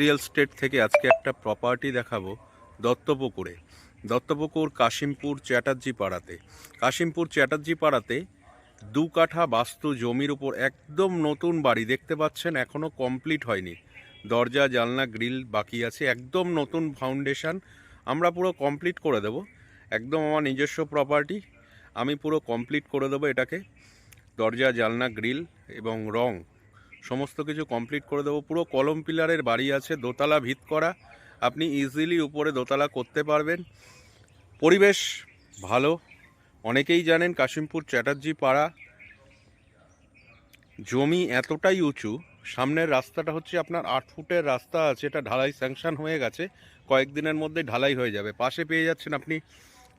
Real estate থেকে আজকে একটা প্রপার্টি দেখাবো দত্তপুকুরে। দত্তপুকুর কাশিমপুর চ্যাটার্জি পাড়াতে কাশিমপুর চ্যাটার্জি পাড়াতে দু কাঠা বাস্তু জমির উপর একদম নতুন বাড়ি দেখতে পাচ্ছেন এখনও কমপ্লিট হয়নি। দরজা, জানলা, গ্রিল বাকি আছে, একদম নতুন ফাউন্ডেশন আমরা পুরো কমপ্লিট করে দেব। একদম আমার নিজস্ব প্রপার্টি আমি পুরো কমপ্লিট করে দেবো এটাকে। দরজা, জানলা, গ্রিল এবং রং। সমস্ত কিছু কমপ্লিট করে দেবো। পুরো কলম পিলারের বাড়ি আছে, দোতলা ভিত করা। আপনি ইজিলি উপরে দোতলা করতে পারবেন। পরিবেশ ভালো। অনেকেই জানেন কাশিমপুর চ্যাটার্জি পাড়া। জমি এতটাই উঁচু, সামনের রাস্তাটা হচ্ছে আপনার আট ফুটের রাস্তা আছে, এটা ঢালাই স্যাংশন হয়ে গেছে। কয়েকদিনের মধ্যে ঢালাই হয়ে যাবে। পাশে পেয়ে যাচ্ছেন আপনি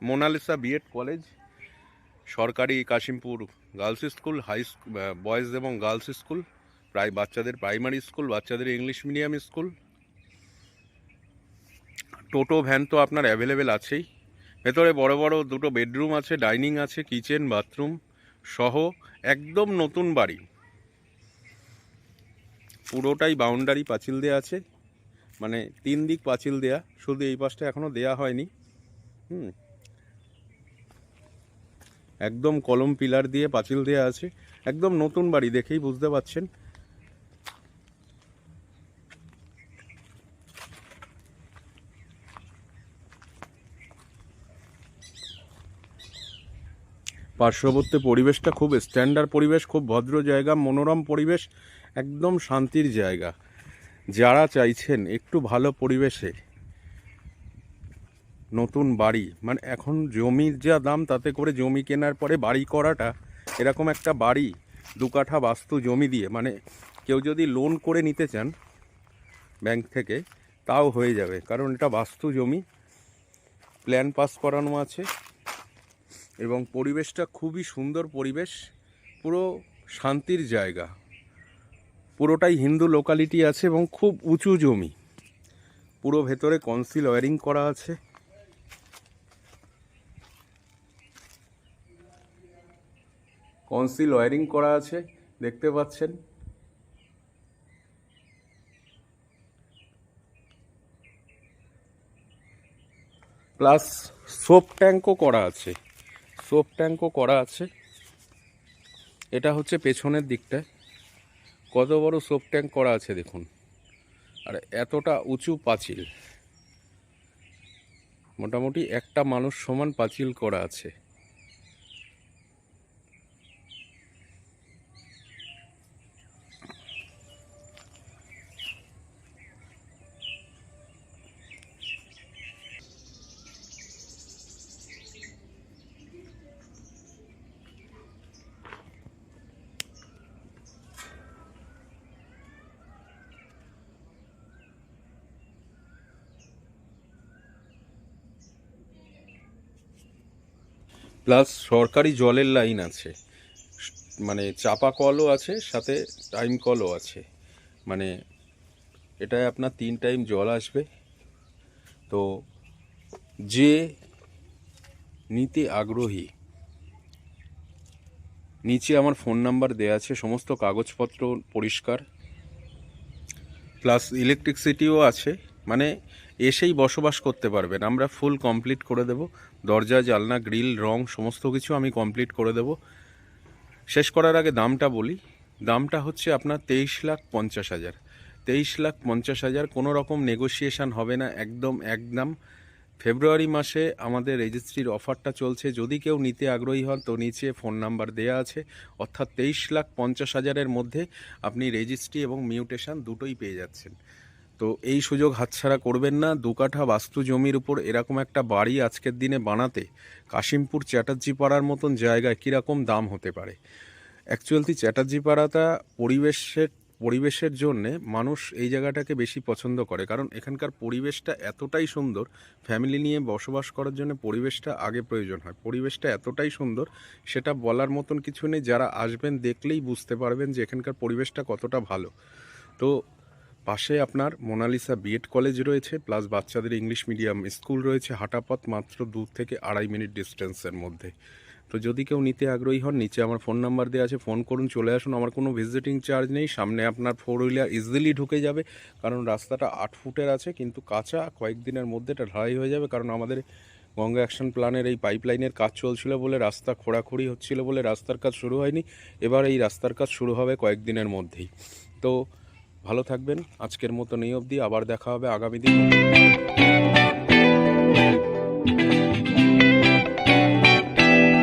মোনালিসা বিএড কলেজ। সরকারি Kashimpur girls school high boys এবং গার্লস স্কুল। প্রায় বাচ্চাদের প্রাইমারি স্কুল, বাচ্চাদের English medium school. Toto, van তো আপনার অ্যাভেলেবেল আছেই। ভেতরে বড় বড় দুটো বেডরুম আছে ডাইনিং আছে কিচেন বাথরুম সহ একদম নতুন বাড়ি। পুরোটাই বাউন্ডারি পাঁচিল দেয়া আছে। মানে তিন দিক পাঁচিল দেয়া, শুধু এই পাশটা এখনও দেয়া হয়নি। হুম। একদম কলম পিলার দিয়ে পাঁচিল দেয়া আছে। একদম নতুন বাড়ি দেখেই বুঝতে পাচ্ছেন। পার্শ্ববর্তী পরিবেশটা খুব স্ট্যান্ডার্ড পরিবেশ, খুব ভদ্র জায়গা, মনোরম পরিবেশ, একদম শান্তির জায়গা। যারা চাইছেন একটু ভালো পরিবেশে নতুন বাড়ি মানে এখন জমির যা দাম, তাতে করে জমি কেনার পরে বাড়ি করাটা এরকম একটা বাড়ি, দু কাঠা বাস্তু জমি দিয়ে মানে কেউ যদি লোন করে নিতে চান ব্যাংক থেকে, তাও হয়ে যাবে। কারণ এটা বাস্তু জমি প্ল্যান পাস করানো আছে। এবং পরিবেশটা খুবই সুন্দর পরিবেশ, পুরো শান্তির জায়গা। পুরোটাই হিন্দু লোকালিটি আছে এবং খুব উঁচু জমি। পুরো ভেতরে কনসিল ওয়ারিং করা আছে। কনসিল ওয়ারিং করা আছে, দেখতে পাচ্ছেন। প্লাস সোপ ট্যাঙ্কও করা আছে। সোপ ট্যাঙ্কও করা আছে। এটা হচ্ছে পেছনের দিকটায়। কত বড় সোপ ট্যাঙ্ক করা আছে দেখুন। আর এতটা উঁচু পাঁচিল। মোটামুটি একটা মানুষ সমান পাঁচিল করা আছে। প্লাস সরকারি জলের লাইন আছে। মানে চাপা কলও আছে, সাথে টাইম কলও আছে। মানে এটায় আপনার তিন টাইম জল আসবে। তো যে নিতে আগ্রহী, নিচে আমার ফোন নাম্বার দেওয়া আছে, সমস্ত কাগজপত্র পরিষ্কার। প্লাস ইলেকট্রিসিটিও আছে। মানে এসেই বসবাস করতে পারবেন। আমরা ফুল কমপ্লিট করে দেব। দরজা, জালনা গ্রিল রং, সমস্ত কিছু আমি কমপ্লিট করে দেব। শেষ করার আগে দামটা বলি। দামটা হচ্ছে আপনার তেইশ লাখ পঞ্চাশ হাজার। তেইশ লাখ পঞ্চাশ হাজার কোনো রকম নেগোসিয়েশন হবে না, একদম একদম। ফেব্রুয়ারি মাসে আমাদের রেজিস্ট্রির অফারটা চলছে। যদি কেউ নিতে আগ্রহী হন তো নিচে ফোন নাম্বার দেয়া আছে। অর্থাৎ তেইশ লাখ পঞ্চাশ হাজারের মধ্যে আপনি রেজিস্ট্রি এবং মিউটেশন দুটোই পেয়ে যাচ্ছেন। তো এই সুযোগ হাতছাড়া করবেন না। দু কাঠা বাস্তু জমির উপর এরকম একটা বাড়ি আজকের দিনে বানাতে কাশিমপুর চ্যাটার্জি পাড়ার মতন জায়গায় কীরকম দাম হতে পারে? অ্যাকচুয়ালি চ্যাটার্জি পাড়াটা পরিবেশের পরিবেশের জন্যে মানুষ এই জায়গাটাকে বেশি পছন্দ করে। কারণ এখানকার পরিবেশটা এতটাই সুন্দর, ফ্যামিলি নিয়ে বসবাস করার জন্য পরিবেশটা আগে প্রয়োজন হয়। পরিবেশটা এতটাই সুন্দর, সেটা বলার মতন কিছু নেই। যারা আসবেন দেখলেই বুঝতে পারবেন যে এখানকার পরিবেশটা কতটা ভালো। তো পাশে আপনার মোনালিসা বিএড কলেজ রয়েছে, প্লাস বাচ্চাদের ইংলিশ মিডিয়াম স্কুল রয়েছে হাঁটাপথ মাত্র দু থেকে আড়াই মিনিট ডিস্টেন্সের মধ্যে। তো যদি কেউ নিতে আগ্রহী হন, নিচে আমার ফোন নাম্বার দেওয়া আছে ফোন করুন, চলে আসুন। আমার কোনো ভিজিটিং চার্জ নেই। সামনে আপনার ফোর হুইলার ইজিলি ঢুকে যাবে, কারণ রাস্তাটা আট ফুটের আছে, কিন্তু কাঁচা কয়েকদিনের মধ্যে এটা ঢালাই হয়ে যাবে, কারণ আমাদের গঙ্গা অ্যাকশন প্ল্যানের এই পাইপলাইনের কাজ চলছিল বলে, রাস্তা খোঁড়াখুড়ি হচ্ছিল বলে রাস্তার কাজ শুরু হয়নি। এবার এই রাস্তার কাজ শুরু হবে কয়েকদিনের মধ্যেই। তো ভালো থাকবেন। আজকের মতো এই অবধি আবার দেখা হবে আগামী দিন।